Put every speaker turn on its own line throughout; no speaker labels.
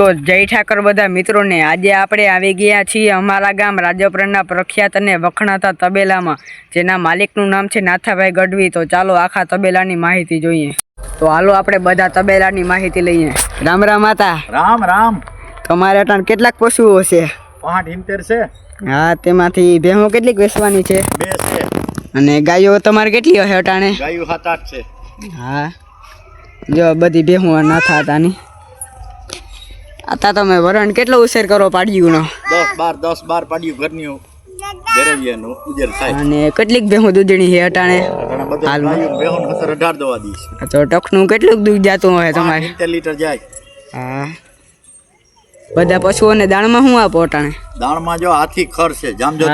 તો જય ઠાકર બધા મિત્રોને. આજે આપણે આવી ગયા છીએ અમારા ગામ રાજપુરના પ્રખ્યાત અને વખણાતા તબેલામાં જેના માલિકનું નામ છે નાથાભાઈ ગઢવી. તો ચાલો આખા તબેલાની માહિતી જોઈએ. તો હાલો આપણે બધા તબેલાની માહિતી લઈએ. રામ રામ માતા.
રામ રામ.
તમારે અટાણ કેટલાક પશુઓ છે?
પાંઠ ઇન્ટર છે.
હા તેમાંથી ભેહો કેટલીક વેચવાની છે?
બે છે.
અને ગાયો તમારે કેટલી હશે અટાણે
ગાયો સાત આઠ છે.
હા. જો બધી ભેહું નાથા હતાની આતા તમે વરણ કેટલો ઉછેર કરો પાડ્યુંનો?
દસ બાર દસ બાર પાડ્યું ઘરનું ઘરેવિયાનું ઉજેર થાય.
અને કેટલીક ભેહું દૂધણી છે અટાણે? હાલમાં.
બેહું સત્તર અઢાર દવા દઈશ
તો ટકનું કેટલું દૂધ જાતું હોય તમારે?
ઇન્ટર લીટર જાય.
હા. બધા પશુઓને દાણમાં શું આપો અટાણે?
દાણમાં જો હાથી ખર છે જામજો.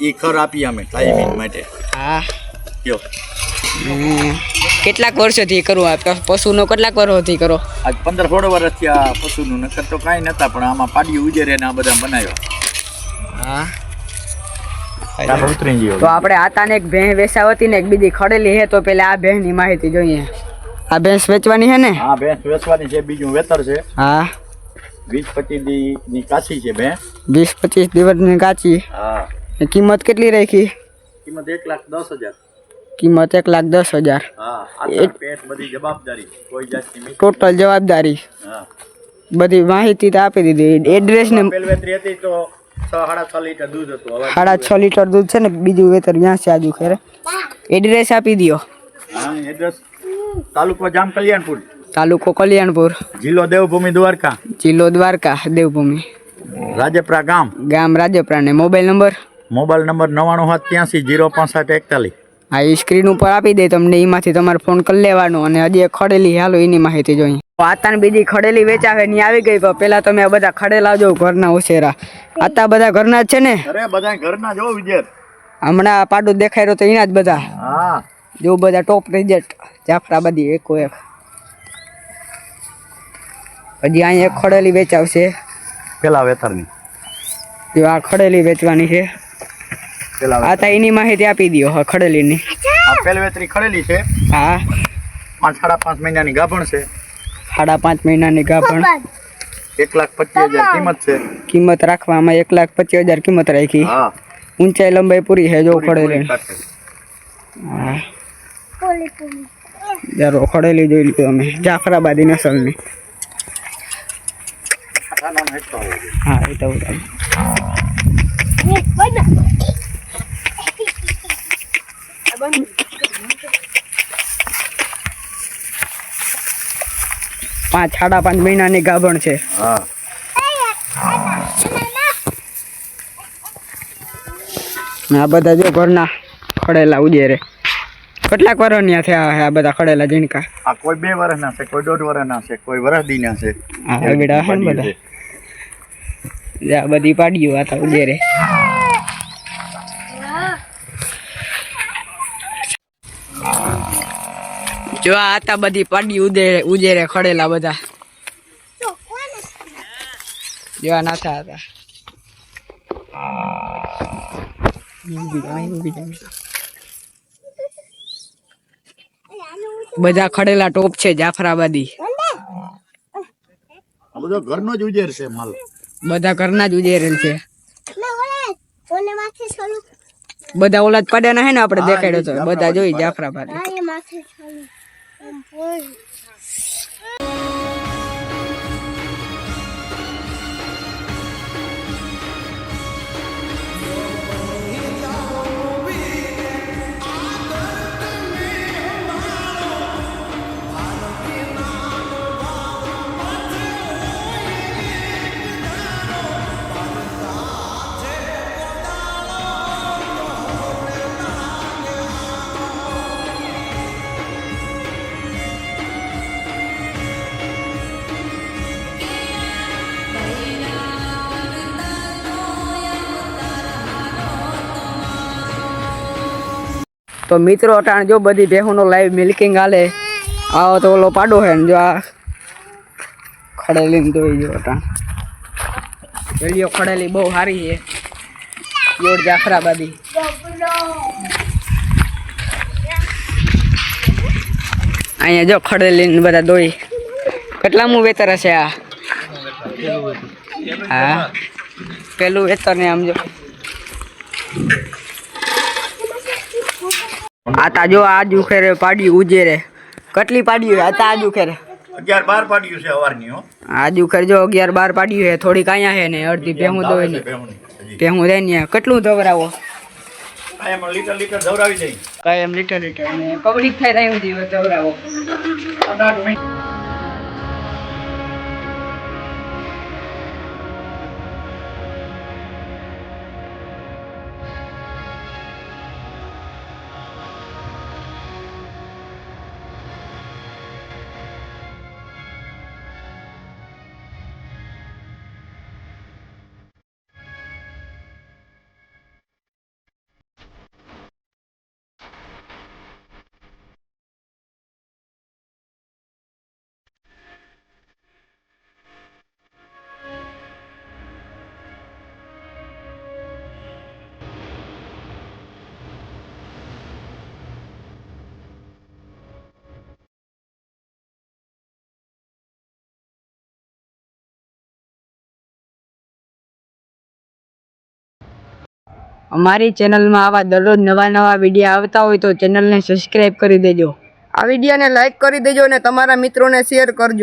એ ખર આપીએ અમે ટાઈમિંગ માટે.
હા.
કયો.
કેટલાક વર્ષોથી કરું આ પશુનો કેટલાક વર્ષોથી કરો.
આજ પંદર સોળ વર્ષથી આ પશુનું નકર તો કાંઈ નતા પણ આમાં પાડી ઉજેરે ને આ બધા બનાવ્યો.
હા. તો આપણે આતાને એક ભેંસ વેચાવતી ને એક બીજી ખડેલી હે તો પેલા આ ભેંસની માહિતી જોઈએ. આ ભેંસ વેચવાની છે ને?
હા ભેંસ વેચવાની છે બીજું વેતર છે.
હા.
વીસ પચીસની કાચી છે ભેંસ.
વીસ પચીસ દિવસની કાચી.
હા.
કિંમત કેટલી રાખી?
કિંમત એક લાખ દસ હજાર.
કિંમત એક લાખ દસ હજાર. ટોટલ જવાબદારી. બધી માહિતી તો આપી દીધી. એડ્રેસ ને
સાડા છ લીટર દૂધ
છ ને બીજું વેતર ત્યાં છે આજુ ખેરે એડ્રેસ આપી દો
તાલુકો જામ કલ્યાણપુર.
તાલુકો કલ્યાણપુર.
જિલ્લો દેવભૂમિ દ્વારકા.
જિલ્લો દ્વારકા દેવભૂમિ.
રાજપરા ગામ.
ગામ રાજપરા ને મોબાઈલ નંબર?
મોબાઈલ નંબર નવ્વાણું સાત ત્યાંસી જીરો પાંસઠ એકતાલીસ.
આ એ સ્ક્રીન ઉપર આપી દે તમને એમાંથી તમારે ફોન કરી લેવાનો અને હજી ખડેલી હાલો એની માહિતી જોઈએ આતાને બીજી ખડેલી વેચાવે ની આવી ગઈ પણ પેલા તમે બધા ખડેલા જો ઘરના ઉછેરા. આતા બધા ઘરના જ છે ને?
અરે બધા ઘરના જો વિજય
હમણાં પાડું દેખાય રહ્યો તો એના જ બધા.
હા.
જો બધા ટોપ રિઝલ્ટ જાફરાબાદી એકો એક. હજી અહીંયા એક ખડેલી વેચાવશે.
પેલા વેતરની.
જો આ ખડેલી વેચવાની છે. આ તા એની માહિતી આપી દો હા ખડેલીની.
આ પેલવેતરી ખડેલી છે.
હા.
પાંચ સાડા પાંચ મહિનાની ગાભણ છે.
સાડા પાંચ મહિનાની ગાભણ.
એક લાખ પચીસ હજાર કિંમત છે.
કિંમત રાખવામાં એક લાખ પચીસ હજાર કિંમત રાખી.
હા.
ઊંચાઈ લંબાઈ પૂરી છે જો ખડેલી. હા. જરો ખડેલી જોઈ લીધું અમે જાફરાબાદી નસલની. હા એ તો પાંચ સાડા પાંચ મહિનાની ગાભણ છે.
હા.
આ બધા જો ઘરના ખડેલા ઉજેરે. કેટલાક વર્ષના થયા હે આ બધા ખડેલા ઝીણકા?
આ કોઈ બે વર્ષના છે કોઈ દોઢ વર્ષના છે કોઈ વર્ષ દીના છે.
આ હે બધા. આ બધી પાડીઓ આ તો ઉજેરે. જો આ હતા બધી પડી ઉજેરે ઉજેરે ખડેલા બધા. જો આ નાથા હતા. બધા ખડેલા ટોપ છે જાફરાબાદી.
બધો ઘરનો જ ઉજેર છે માલ.
બધા ઘરના જ ઉજેરેલ છે. બધા ઓલા જ પડ્યા હે ને આપણે દેખાડ્યો તો. બધા જોઈ જાફરાબાદી. Um beijo. તો મિત્રો અટાણ જો બધી ભેહુંનો લાઈવ મિલ્કિંગ હાલે. આવો તો ઓલો પાડો હે ને જો આ ખડેલી જોઈ જો અટાણ. વેલીઓ ખડેલી બહુ સારી છે. યોડ જાફરાબાદી. અહીંયા જો ખડેલી ને બધા દોઈ. કેટલામું વેતર હશે આ? હા. પેલું વેતર ને આમ જો. આ તા જો આ દુખે પાડ્યું પાડી ઉજે કેટલી પાડ્યું આ તા આજ ઉખેરે.
અગિયાર બાર પાડ્યું છે અવારની હો.
આજ દુખે જો અગિયાર બાર પાડ્યું હે થોડીક અહીંયા છે ને અડધી ભેહું દોય ને. ભેહું દે ને કેટલું ધવરાવો?
આ લીટર લીટર ધવરાવી દઈ
કાંઈ એમ લીટર લીટર. પબ્લિક થાય રહ્યું દિવસ ધવરાવો. અમારી ચેનલમાં આવા દરરોજ નવા નવા વીડિયો આવતા હોય તો ચેનલને સબસ્ક્રાઈબ કરી દેજો. આ વિડીયોને લાઈક કરી દેજો અને તમારા મિત્રોને શેર કરજો.